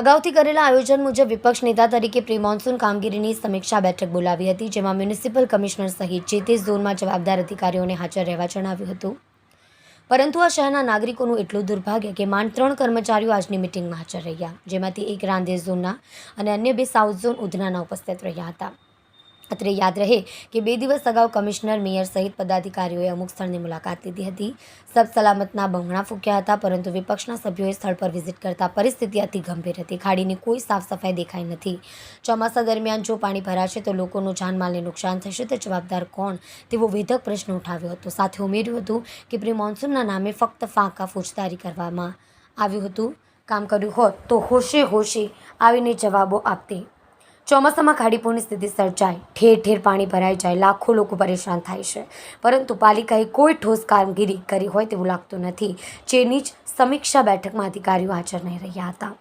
અગાઉથી કરેલા આયોજન મુજબ વિપક્ષ નેતા તરીકે પ્રી મોન્સૂન કામગીરીની સમીક્ષા બેઠક બોલાવી હતી, જેમાં મ્યુનિસિપલ કમિશનર સહિત જે તે ઝોનમાં જવાબદાર અધિકારીઓને હાજર રહેવા જણાવ્યું હતું. પરંતુ આ શહેરના નાગરિકોનું એટલું દુર્ભાગ્ય કે માંડ ત્રણ કર્મચારીઓ આજની મિટિંગમાં હાજર રહ્યા, જેમાંથી એક રાંદેર ઝોનના અને અન્ય બે સાઉથ ઝોન ઉધનાના ઉપસ્થિત રહ્યા હતા. અત્રે યાદ રહે કે બે દિવસ અગાઉ કમિશનર મેયર સહિત પદાધિકારીઓએ અમુક સ્થળની મુલાકાત લીધી હતી. સબ સલામતના બંગણા ફૂક્યા હતા, પરંતુ વિપક્ષના સભ્યોએ સ્થળ પર વિઝિટ કરતા પરિસ્થિતિ અતિ ગંભીર હતી. ખાડીની કોઈ સાફ સફાઈ દેખાઈ નથી. ચોમાસા દરમિયાન જો પાણી ભરાશે તો લોકોનું જાનમાલને નુકસાન થશે. તો જવાબદાર કોણ? તેવો વેધક પ્રશ્ન ઉઠાવ્યો હતો. સાથે ઉમેર્યું હતું કે પ્રી મોન્સૂનના નામે ફક્ત ફાંકા ફોજદારી કરવામાં આવ્યું હતું. કામ કર્યું હોત તો હોશે હોશે આવીને જવાબો આપતી ચોમાસામાં ખાડીપુરની સ્થિતિ સર્જાય. ઠેર ઠેર પાણી ભરાઈ જાય. લાખો લોકો પરેશાન થાય છે. પરંતુ પાલિકાએ કોઈ ઠોસ કામગીરી કરી હોય તેવું લાગતું નથી. જેની જ સમીક્ષા બેઠકમાં અધિકારીઓ હાજર નહીં રહ્યા હતા.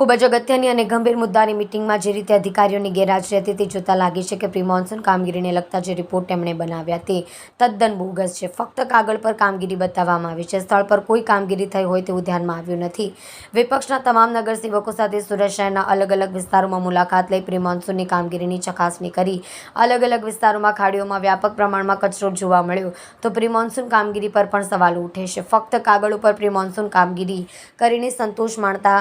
ખૂબ જ અગત્યની અને ગંભીર મુદ્દાની મિટિંગમાં જે રીતે અધિકારીઓની ગેરહાજરી હતી તે જોતા લાગે છે કે પ્રી મોન્સૂન કામગીરીને લગતા જે રિપોર્ટ તેમણે બનાવ્યા તે તદ્દન બોગસ છે. ફક્ત કાગળ પર કામગીરી બતાવવામાં આવી છે. સ્થળ પર કોઈ કામગીરી થઈ હોય તેવું ધ્યાનમાં આવ્યું નથી. વિપક્ષના તમામ નગરસેવકો સાથે સુરત શહેરના અલગ અલગ વિસ્તારોમાં મુલાકાત લઈ પ્રી મોન્સૂનની કામગીરીની ચકાસણી કરી. અલગ અલગ વિસ્તારોમાં ખાડીઓમાં વ્યાપક પ્રમાણમાં કચરો જોવા મળ્યો તો પ્રી મોન્સૂન કામગીરી પર પણ સવાલો ઉઠે છે. ફક્ત કાગળ ઉપર પ્રી મોન્સૂન કામગીરી કરીને સંતોષ માણતા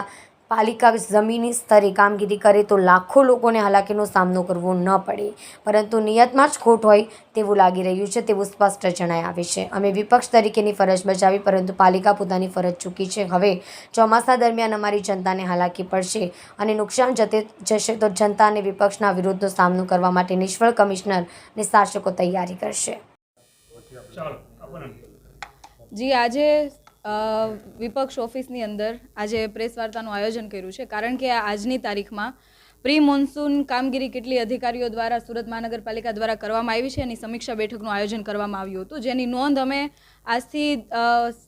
પાલિકા જમીની સ્તરે કામગીરી કરે તો લાખો લોકોને હાલાકીનો સામનો કરવો ન પડે. પરંતુ નિયતમાં જ ખોટ હોય તેવું લાગી રહ્યું છે તેવું સ્પષ્ટ જણાય આવે છે. અમે વિપક્ષ તરીકેની ફરજ બજાવી પરંતુ પાલિકા પોતાની ફરજ ચૂકી છે. હવે ચોમાસા દરમિયાન અમારી જનતાને હાલાકી પડશે અને નુકસાન જતે જશે તો જનતા અને વિપક્ષના વિરોધનો સામનો કરવા માટે નિષ્ફળ કમિશનર અને શાસકો તૈયારી કરશે. જી આજે વિપક્ષ ઓફિસની અંદર આજે પ્રેસ વાર્તાનું આયોજન કર્યું છે. કારણ કે આજની તારીખમાં પ્રી મોન્સૂન કામગીરી કેટલી અધિકારીઓ દ્વારા સુરત મહાનગરપાલિકા દ્વારા કરવામાં આવી છે એની સમીક્ષા બેઠકનું આયોજન કરવામાં આવ્યું હતું. જેની નોંધ અમે આજથી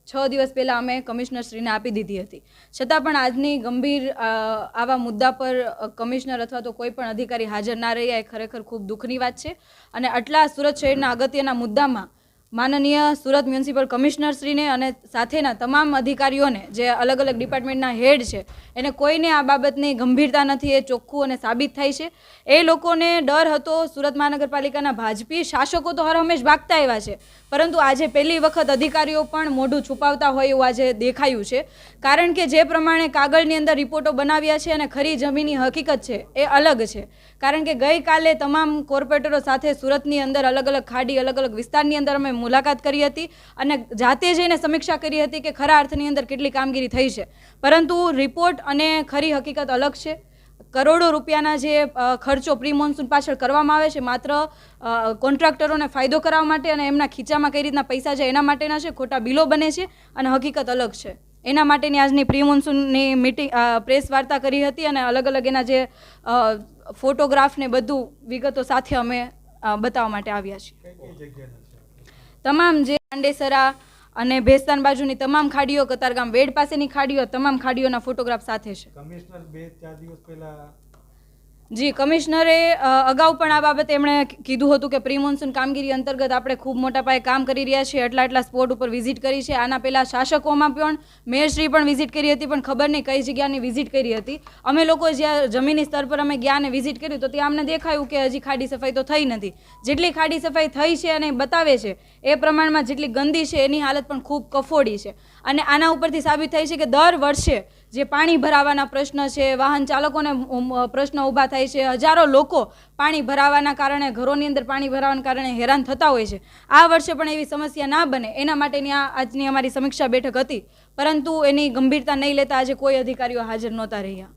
છ દિવસ પહેલાં અમે કમિશનરશ્રીને આપી દીધી હતી. છતાં પણ આજની ગંભીર આવા મુદ્દા પર કમિશનર અથવા તો કોઈ પણ અધિકારી હાજર ના રહ્યા એ ખરેખર ખૂબ દુઃખની વાત છે. અને આટલા સુરત શહેરના અગત્યના મુદ્દામાં માનનીય સુરત મ્યુનિસિપલ કમિશનરશ્રીને અને સાથેના તમામ અધિકારીઓને જે અલગ અલગ ડિપાર્ટમેન્ટના હેડ છે, એને કોઈને આ બાબતની ગંભીરતા નથી, એ ચોખ્ખું અને સાબિત થાય છે. એ લોકોને ડર હતો સુરત મહાનગરપાલિકાના ભાજપી શાસકો તો હર હંમેશ ભાગતા આવ્યા છે, પરંતુ આજે પહેલી વખત અધિકારીઓ પણ મોઢું છુપાવતા હોય એવું આજે દેખાયું છે. કારણ કે જે પ્રમાણે કાગળની અંદર રિપોર્ટો બનાવ્યા છે અને ખરી જમીનની હકીકત છે, એ અલગ છે. કારણ કે ગઈકાલે તમામ કોર્પોરેટરો સાથે સુરતની અંદર અલગ અલગ ખાડી, અલગ અલગ વિસ્તારની અંદર અમે મુલાકાત કરી હતી અને જાતે જઈને સમીક્ષા કરી હતી કે ખરા અર્થની અંદર કેટલી કામગીરી થઈ છે. પરંતુ રિપોર્ટ અને ખરી હકીકત અલગ છે. કરોડો રૂપિયાના જે ખર્ચો પ્રી મોન્સૂન પાછળ કરવામાં આવે છે, માત્ર કોન્ટ્રાક્ટરોને ફાયદો કરાવવા માટે અને એમના ખીચામાં કઈ રીતના પૈસા છે એના માટેના છે, ખોટા બિલો બને છે અને હકીકત અલગ છે. એના માટેની આજની પ્રી મોન્સૂનની મિટિંગ પ્રેસ વાર્તા કરી હતી અને અલગ અલગ એના જે ફોટોગ્રાફ ને બધું વિગતો સાથે અમે બતાવવા માટે આવ્યા છીએ. તમામ જે પાંડેસરા અને ભેસ્તાન બાજુની તમામ ખાડીઓ, કતારગામ વેડ પાસેની ખાડીઓ, તમામ ખાડીઓના ફોટોગ્રાફ સાથે છે. કમિશનર બે ચાર દિવસ પહેલા જી, કમિશનરે અગાઉ પણ આ બાબતે એમણે કીધું હતું કે પ્રી મોન્સૂન કામગીરી અંતર્ગત આપણે ખૂબ મોટા પાયે કામ કરી રહ્યા છીએ, એટલા એટલા સ્પોટ ઉપર વિઝિટ કરી છે. આના પહેલાં શાસકોમાં પણ મેયરશ્રી પણ વિઝિટ કરી હતી, પણ ખબર નહીં કઈ જગ્યાની વિઝિટ કરી હતી. અમે લોકો જ્યાં જમીની સ્તર પર અમે ગયા અને વિઝિટ કર્યું તો ત્યાં અમને દેખાયું કે હજી ખાડી સફાઈ તો થઈ નથી. જેટલી ખાડી સફાઈ થઈ છે અને બતાવે છે, એ પ્રમાણમાં જેટલી ગંદી છે, એની હાલત પણ ખૂબ કફોડી છે. અને આના ઉપરથી સાબિત થાય છે કે દર વર્ષે જે પાણી ભરાવાના પ્રશ્ન છે, વાહન ચાલકોને પ્રશ્ન ઊભા થાય છે, હજારો લોકો પાણી ભરાવાના કારણે, ઘરોની અંદર પાણી ભરાવાના કારણે હેરાન થતા હોય છે. આ વર્ષે પણ એવી સમસ્યા ના બને. એના માટેની આ, આજની અમારી સમીક્ષા બેઠક હતી. પરંતુ એની ગંભીરતા નહીં લેતા આજે કોઈ અધિકારીઓ હાજર નહોતા રહ્યા.